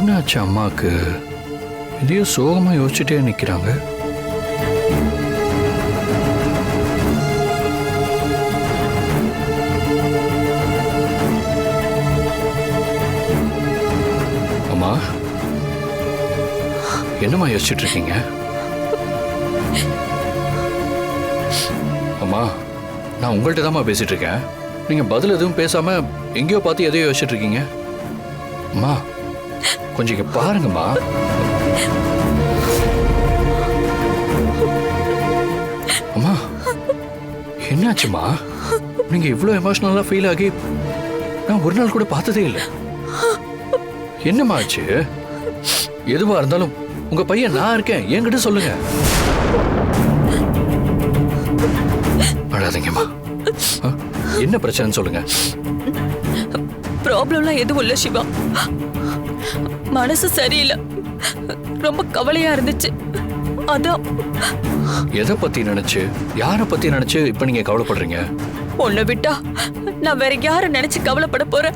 என்னாச்சு அம்மாவுக்கு இதையோ சோகமாக யோசிச்சுட்டே நிற்கிறாங்க அம்மா என்னம்மா யோசிச்சுட்டு இருக்கீங்க? அம்மா நான் உங்கள்கிட்ட தாம்மா பேசிட்டு இருக்கேன். நீங்க பதில் எதுவும் பேசாம எங்கேயோ பார்த்து எதையோ யோசிச்சுட்டு இருக்கீங்க. அம்மா கொஞ்சம் இங்க பாருங்கம்மா. அம்மா என்னாச்சும்மா? நீங்க இவ்வளோ எமோஷனலா ஃபீல் ஆகி நான் ஒரு நாள் கூட பார்த்ததே இல்லை. என்னம்மா ஆச்சு? எதுவா இருந்தாலும் உங்க பையன் நான் இருக்கேன். என்கிட்ட சொல்லுங்க. அழாதீங்கம்மா. என்ன பிரச்சனைன்னு சொல்லுங்க. ப்ராப்ளம்லாம் எதுவும் இல்லை சிவா மனசு சரியில்லை. ரொம்ப கவலையா இருந்துச்சு. அதான். எதை பத்தி நினைச்சு? யாரை பத்தி நினைச்சு இப்ப நீங்க கவலைப்படுறீங்க? உன்னை விட்டா நான் வேற யார நினைச்சு கவலைப்பட போறேன்?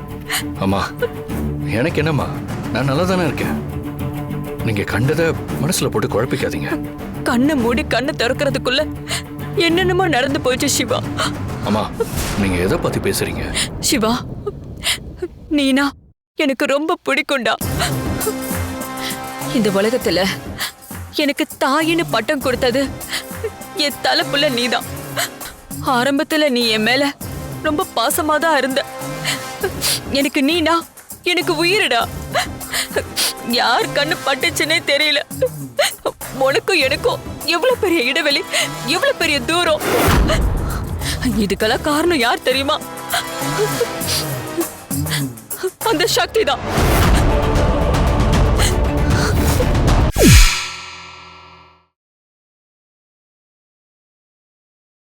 அம்மா எனக்கு என்னம்மா? நான் நல்லா தானே இருக்கேன். நீங்க கண்டதை மனசுல போட்டு குழப்பிக்காதீங்க. கண்ணை மூடி கண்ணை திறக்கிறதுக்குள்ள என்னென்னமோ நடந்து போயிடுச்சு சிவா. அம்மா நீங்க எதை பத்தி பேசுறீங்க? சிவா நீனா? எனக்கு ரொம்ப பிடிக்கும்டா. இந்த உலகத்துல எனக்கு தாயின்னு பட்டம் கொடுத்தது என் தலைப்புள்ள நீதான். ஆரம்பத்துல நீ என் மேல ரொம்ப பாசமா தான் இருந்த. எனக்கு நீனா? எனக்கு உயிரிடா? யார் கண்ணு பட்டுச்சுன்னே தெரியல. உனக்கும் எனக்கும் எவ்வளவு பெரிய இடைவெளி எவ்வளவு பெரிய தூரம்? இதுக்கெல்லாம் காரணம் யார் தெரியுமா? அந்த சக்தி தான்